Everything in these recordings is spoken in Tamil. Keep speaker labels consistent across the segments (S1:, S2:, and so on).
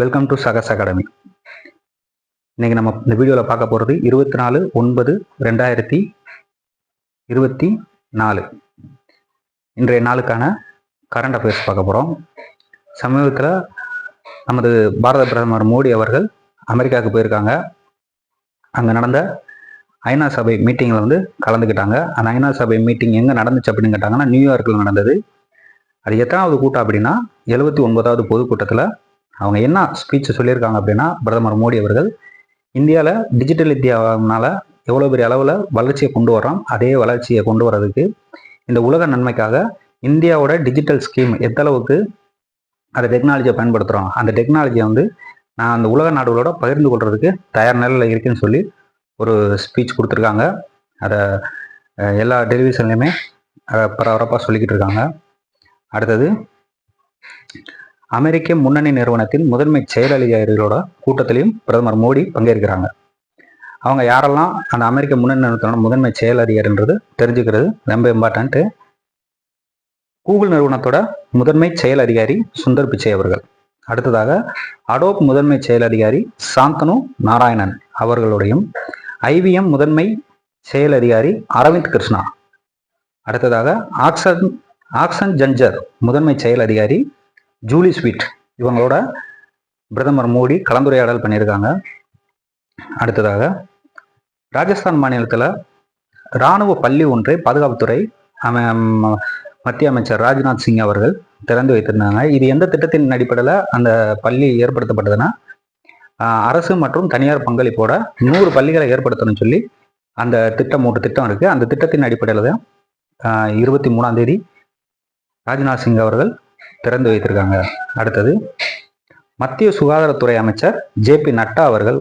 S1: வெல்கம் டு சகஸ் அகாடமி இன்னைக்கு நம்ம இந்த வீடியோவில் பார்க்க போகிறது இருபத்தி நாலு ஒன்பது ரெண்டாயிரத்தி இருபத்தி நாலு. இன்றைய நாளுக்கான கரண்ட் அஃபேர்ஸ் பார்க்க போகிறோம் சமீபத்தில் நமது பாரத பிரதமர் மோடி அவர்கள் அமெரிக்காவுக்கு போயிருக்காங்க. அங்கே நடந்த ஐநா சபை மீட்டிங்கில் வந்து கலந்துக்கிட்டாங்க. அந்த ஐநா சபை மீட்டிங் எங்கே நடந்துச்சு அப்படின்னு கேட்டாங்கன்னா நியூயார்க்கில் நடந்தது. அது எத்தனாவது கூட்டம் அப்படின்னா எழுபத்தி ஒன்பதாவது பொதுக்கூட்டத்தில் அவங்க என்ன ஸ்பீச் சொல்லியிருக்காங்க அப்படின்னா பிரதமர் மோடி அவர்கள் இந்தியாவில் டிஜிட்டல் இந்தியாவினால எவ்வளோ பெரிய அளவில் வளர்ச்சியை கொண்டு வர்றோம் அதே வளர்ச்சியை கொண்டு வர்றதுக்கு இந்த உலக நன்மைக்காக இந்தியாவோட டிஜிட்டல் ஸ்கீம் எந்த அளவுக்கு அந்த டெக்னாலஜியை பயன்படுத்துகிறோம் அந்த டெக்னாலஜியை வந்து நான் அந்த உலக நாடுகளோட பகிர்ந்து கொள்றதுக்கு தயார் நிலையில் இருக்குன்னு சொல்லி ஒரு ஸ்பீச் கொடுத்துருக்காங்க. அதை எல்லா டெலிவிஷன்லையுமே பரபரப்பாக சொல்லிக்கிட்டு இருக்காங்க. அடுத்தது அமெரிக்க முன்னணி நிறுவனத்தின் முதன்மை செயலதிகாரிகளோட கூட்டத்திலையும் பிரதமர் மோடி பங்கேற்கிறாங்க. அவங்க யாரெல்லாம் அந்த அமெரிக்க முன்னணி நிறுவனத்தோட முதன்மை செயல் அதிகாரின்றது தெரிஞ்சுக்கிறது ரொம்ப இம்பார்ட்டன்ட்டு கூகுள் நிறுவனத்தோட முதன்மை செயல் அதிகாரி சுந்தர் பிச்சை அவர்கள். அடுத்ததாக அடோப் முதன்மை செயல் அதிகாரி சாந்தனு நாராயணன் அவர்களுடையும் ஐவிஎம் முதன்மை செயல் அதிகாரி அரவிந்த் கிருஷ்ணா. அடுத்ததாக ஆக்சன் ஆக்சன் ஜஞ்சர் முதன்மை செயல் அதிகாரி ஜூலி ஸ்வீட். இவங்களோட பிரதமர் மோடி கலந்துரையாடல் பண்ணியிருக்காங்க. அடுத்ததாக ராஜஸ்தான் மாநிலத்தில் இராணுவ பள்ளி ஒன்றை பாதுகாப்புத்துறை அமை மத்திய அமைச்சர் ராஜ்நாத் சிங் அவர்கள் திறந்து வைத்திருந்தாங்க. இது எந்த திட்டத்தின் அடிப்படையில் அந்த பள்ளி ஏற்படுத்தப்பட்டதுன்னா அரசு மற்றும் தனியார் பங்களிப்போட நூறு பள்ளிகளை ஏற்படுத்தணும்னு சொல்லி அந்த திட்டம் ஒரு திட்டம் இருக்குது அந்த திட்டத்தின் அடிப்படையில் தான் இருபத்தி மூணாம் தேதி ராஜ்நாத் சிங் அவர்கள் திறந்து வைத்திருக்காங்க. அடுத்தது மத்திய சுகாதாரத்துறை அமைச்சர் ஜே பி நட்டா அவர்கள்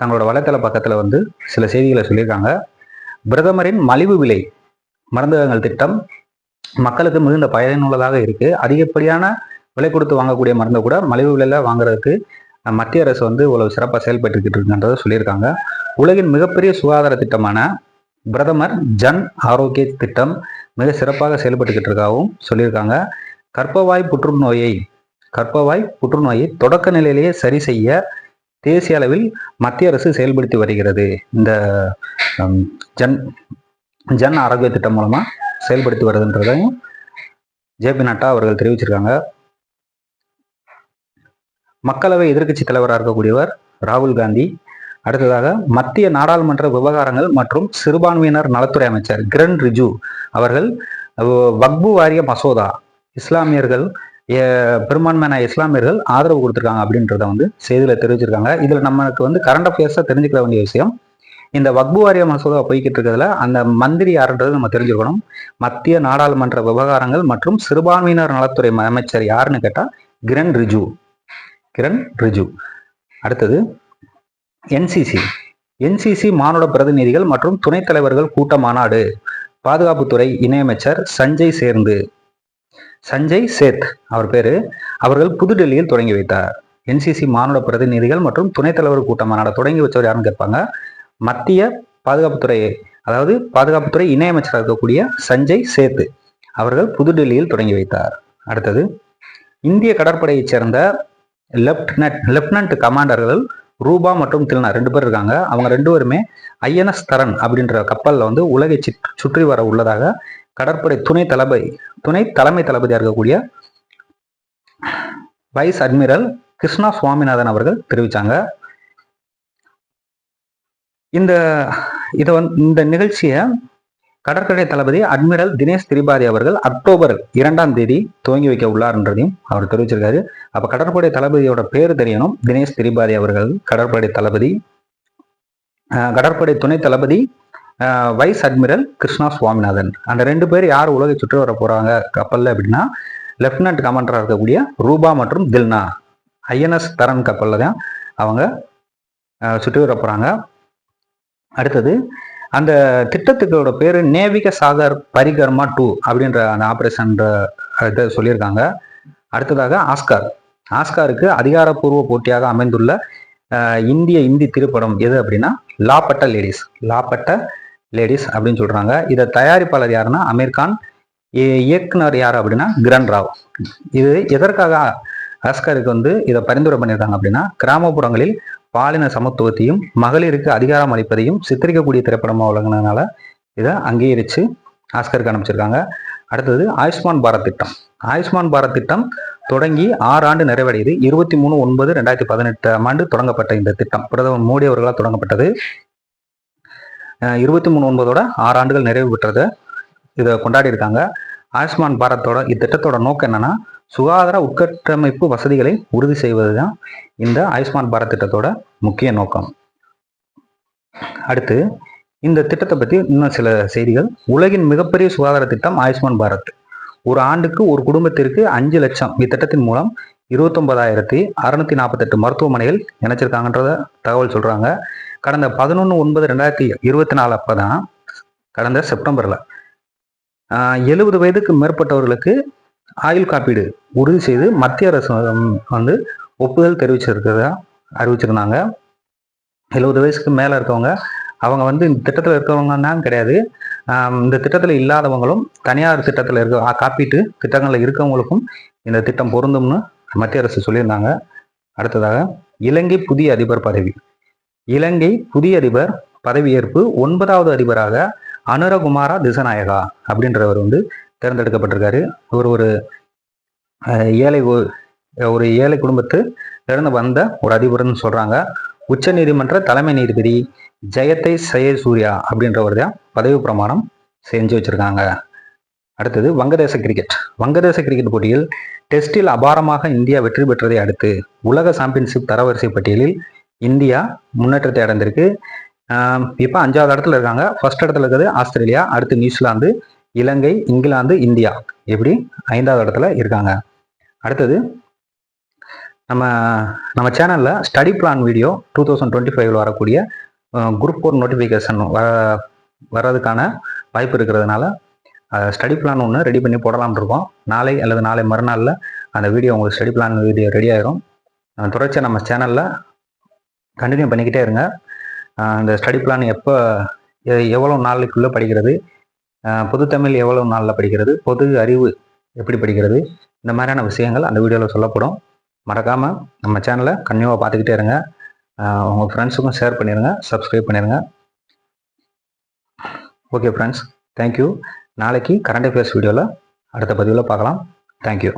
S1: தங்களோட வலைத்தள பக்கத்தில் வந்து சில செய்திகளை சொல்லியிருக்காங்க. பிரதமரின் மலிவு விலை மருந்தகங்கள் திட்டம் மக்களுக்கு மிகுந்த பயனுள்ளதாக இருக்கு. அதிகப்படியான விலை கொடுத்து வாங்கக்கூடிய மருந்தை கூட மலிவு விலையில வாங்குறதுக்கு மத்திய அரசு வந்து இவ்வளவு சிறப்பாக செயல்பட்டுக்கிட்டு இருக்குன்றதை சொல்லியிருக்காங்க. உலகின் மிகப்பெரிய சுகாதார திட்டமான பிரதமர் ஜன் ஆரோக்கிய திட்டம் மிக சிறப்பாக செயல்பட்டுக்கிட்டு இருக்காகவும் சொல்லியிருக்காங்க. கர்ப்பவாய் புற்றுநோயை கர்ப்பவாய் புற்றுநோயை தொடக்க நிலையிலேயே சரி செய்ய தேசிய அளவில் மத்திய அரசு செயல்படுத்தி வருகிறது. இந்த ஜன் ஜன் ஆரோக்கிய திட்டம் மூலமா செயல்படுத்தி வருதுன்றதையும் ஜேபி நட்டா அவர்கள் தெரிவிச்சிருக்காங்க. மக்களவை எதிர்க்கட்சி தலைவராக இருக்கக்கூடியவர் ராகுல் காந்தி அடுத்ததாக மத்திய நாடாளுமன்ற விவகாரங்கள் மற்றும் சிறுபான்மையினர் நலத்துறை அமைச்சர் கிரண் ரிஜு அவர்கள் வக்பு வாரிய மசோதா இஸ்லாமியர்கள் பெரும்பான்மையான இஸ்லாமியர்கள் ஆதரவு கொடுத்துருக்காங்க அப்படின்றத வந்து செய்தியில் தெரிவிச்சிருக்காங்க. இதில் நமக்கு வந்து கரண்ட் அஃபேர்ஸாக தெரிஞ்சுக்க வேண்டிய விஷயம் இந்த வக்பு வாரிய மசோதா போய்கிட்டு இருக்கிறதுல அந்த மந்திரி யாருன்றது நம்ம தெரிஞ்சுக்கணும். மத்திய நாடாளுமன்ற விவகாரங்கள் மற்றும் சிறுபான்மையினர் நலத்துறை அமைச்சர் யாருன்னு கேட்டால் கிரண் ரிஜு. கிரண் ரிஜு. அடுத்தது என்சிசி என்சிசி மானுட பிரதிநிதிகள் மற்றும் துணைத் தலைவர்கள் கூட்ட மாநாடு. பாதுகாப்புத்துறை இணையமைச்சர் சஞ்சய் சேர்ந்து. சஞ்சய் சேத் அவர் பேர். அவர்கள் புதுடெல்லியில் தொடங்கி வைத்தார். என்சிசி மாநில பிரதிநிதிகள் மற்றும் துணைத் தலைவர் கூட்ட மாநாடு தொடங்கி வச்சவர் யாருன்னு கேட்பாங்க? மத்திய பாதுகாப்புத்துறை அதாவது பாதுகாப்புத்துறை இணையமைச்சராக இருக்கக்கூடிய சஞ்சய் சேத் அவர்கள் புதுடெல்லியில் தொடங்கி வைத்தார். அடுத்தது இந்திய கடற்படையைச் சேர்ந்த லெப்டினன்ட் லெப்டினன்ட் கமாண்டர்கள் ரூபா மற்றும் தில்னா ரெண்டு பேர் இருக்காங்க. அவங்க ரெண்டு பேருமே ஐஎன்எஸ் தரன் அப்படின்ற கப்பலில் வந்து உலகை சுற்றி- சுற்றி வர உள்ளதாக கடற்படை துணை தளபதி துணை தலைமை தளபதியாக இருக்கக்கூடிய வைஸ் அட்மிரல் கிருஷ்ணா சுவாமிநாதன் அவர்கள் தெரிவித்தாங்க இந்த இதை வந்து இந்த நிகழ்ச்சியை கடற்கரை தளபதி அட்மிரல் தினேஷ் திரிபாதி அவர்கள் அக்டோபர் இரண்டாம் தேதி துவங்கி வைக்க உள்ளார்ன்றதையும் அவர் தெரிவிச்சிருக்காரு. அப்ப கடற்படை தளபதியோட பேர் தெரியணும். தினேஷ் திரிபாதி அவர்கள் கடற்படை தளபதி அஹ், கடற்படை துணை தளபதி அஹ், வைஸ் அட்மிரல் கிருஷ்ணா சுவாமிநாதன். அந்த ரெண்டு பேர் யார் உலகை சுற்றி வர போறாங்க? கப்பல்ல அப்படின்னா லெப்டினன்ட் கமாண்டராக இருக்கக்கூடிய ரூபா மற்றும் தில்னா ஐஎன்எஸ் தரன் கப்பல்ல தான் அவங்க சுற்றி வர போறாங்க. அடுத்தது அந்த திட்டத்துக்கோட பேர் நேவிக சாகர் பரிகர்மா டூ அப்படின்ற அந்த ஆப்ரேஷன்ற இதை சொல்லியிருக்காங்க. அடுத்ததாக ஆஸ்கார். ஆஸ்காருக்கு அதிகாரப்பூர்வ போட்டியாக அமைந்துள்ள இந்திய இந்தி திரைப்படம் எது அப்படின்னா லாப்பட்ட லேடிஸ். லாப்பட்ட லேடிஸ் அப்படின்னு சொல்கிறாங்க இதை தயாரிப்பாளர் யாருன்னா அமீர்கான் இ- இயக்குனர் யார் அப்படின்னா கிரண் ராவ். இது எதற்காக ஆஸ்கருக்கு வந்து இதை பரிந்துரை பண்ணியிருக்காங்க அப்படின்னா கிராமப்புறங்களில் பாலின சமத்துவத்தையும் மகளிருக்கு அதிகாரம் அளிப்பதையும் சித்தரிக்கக்கூடிய திரைப்படமாக வழங்கினதுனால இதை அங்கீகரித்து ஆஸ்கருக்கு அனுப்பிச்சிருக்காங்க. அடுத்தது ஆயுஷ்மான் பாரத் திட்டம். ஆயுஷ்மான் பாரத் திட்டம் தொடங்கி ஆறு ஆண்டு நிறைவடையுது. இருபத்தி மூணு ஒன்பது ரெண்டாயிரத்தி பதினெட்டாம் ஆண்டு தொடங்கப்பட்ட இந்த திட்டம். பிரதமர் மோடி அவர்களால் தொடங்கப்பட்டது. இருபத்தி மூணு ஒன்பதோட ஆறு ஆண்டுகள் நிறைவு பெற்றதை. இதை கொண்டாடி இருக்காங்க. ஆயுஷ்மான் பாரத்தோட இத்திட்டத்தோட நோக்கம் என்னன்னா சுகாதார உட்கட்டமைப்பு வசதிகளை உறுதி செய்வது தான் இந்த ஆயுஷ்மான் பாரத் திட்டத்தோட முக்கிய நோக்கம். அடுத்து இந்த திட்டத்தை பற்றி இன்னும் சில செய்திகள். உலகின் மிகப்பெரிய சுகாதார திட்டம் ஆயுஷ்மான் பாரத். ஒரு ஆண்டுக்கு ஒரு குடும்பத்திற்கு அஞ்சு லட்சம். இத்திட்டத்தின் மூலம் இருபத்தொன்பதாயிரத்தி அறுநூத்தி நாற்பத்தெட்டு மருத்துவமனைகள் இணைச்சிருக்காங்கன்றத தகவல் சொல்றாங்க. கடந்த பதினொன்று ஒன்பது ரெண்டாயிரத்தி இருபத்தி நாலு அப்போ தான் கடந்த செப்டம்பரில் எழுபது வயதுக்கு மேற்பட்டவர்களுக்கு ஆயுள் காப்பீடு உறுதி செய்து மத்திய அரசு வந்து ஒப்புதல் தெரிவிச்சிருக்கிறதா? அறிவிச்சிருந்தாங்க. எழுபது வயசுக்கு மேலே இருக்கவங்க அவங்க வந்து இந்த திட்டத்தில் இருக்கிறவங்கன்னா கிடையாது. இந்த திட்டத்தில் இல்லாதவங்களும் தனியார் திட்டத்தில் இருக்க காப்பீட்டு திட்டங்களில் இருக்கவங்களுக்கும் இந்த திட்டம் பொருந்தும்னு மத்திய அரசு சொல்லியிருந்தாங்க. அடுத்ததாக இலங்கை புதிய அதிபர் பதவி. இலங்கை புதிய அதிபர் பதவியேற்பு ஒன்பதாவது அதிபராக அனுரகுமாரா திசநாயகா அப்படின்றவர் வந்து தேர்ந்தெடுக்கப்பட்டிருக்காரு. இவர் ஒரு ஏழை ஒரு ஏழை குடும்பத்து இருந்து வந்த ஒரு அதிபர்னு சொல்றாங்க. உச்ச நீதிமன்ற தலைமை நீதிபதி ஜெயத்தை சூர்யா அப்படின்றவர் தான் பதவி பிரமாணம் செஞ்சு வச்சிருக்காங்க. அடுத்தது வங்கதேச கிரிக்கெட். வங்கதேச கிரிக்கெட் போட்டியில் டெஸ்டில் அபாரமாக இந்தியா வெற்றி பெற்றதை அடுத்து உலக சாம்பியன்ஷிப் தரவரிசை பட்டியலில் இந்தியா முன்னேற்றத்தை அடைந்திருக்கு. இப்போ அஞ்சாவது இடத்துல இருக்காங்க. ஃபர்ஸ்ட் இடத்துல இருக்கிறது ஆஸ்திரேலியா அடுத்து நியூசிலாந்து இலங்கை இங்கிலாந்து இந்தியா எப்படி ஐந்தாவது இடத்துல இருக்காங்க. அடுத்தது நம்ம நம்ம சேனலில் study plan video two thousand twenty ஃபைவ்ல வரக்கூடிய குரூப் ஃபோர் நோட்டிஃபிகேஷன் வர வர்றதுக்கான வாய்ப்பு இருக்கிறதுனால ஸ்டடி பிளான் ஒன்று ரெடி பண்ணி போடலாம்னு இருக்கோம். நாளை அல்லது நாளை மறுநாளில் அந்த வீடியோ உங்களுக்கு ஸ்டடி பிளான் வீடியோ ரெடி ஆயிரும். தொடர்ச்சியாக நம்ம சேனலில் கண்டினியூ பண்ணிக்கிட்டே இருங்க. இந்த ஸ்டடி பிளான் எப்போ எவ்வளோ நாளுக்குள்ளே படிக்கிறது பொதுத்தமிழ் எவ்வளோ நாளில் படிக்கிறது பொது அறிவு எப்படி படிக்கிறது இந்த மாதிரியான விஷயங்கள் அந்த வீடியோவில் சொல்லப்படும். மறக்காமல் நம்ம சேனலை கன்னியூவாக பார்த்துக்கிட்டே இருங்க. உங்கள் ஃப்ரெண்ட்ஸுக்கும் ஷேர் பண்ணிடுங்க சப்ஸ்கிரைப் பண்ணிடுங்க ஓகே ஃப்ரெண்ட்ஸ் தேங்க்யூ நாளைக்கு கரண்ட் அஃபேர்ஸ் வீடியோவில் அடுத்த பதிவில் பார்க்கலாம். தேங்க்யூ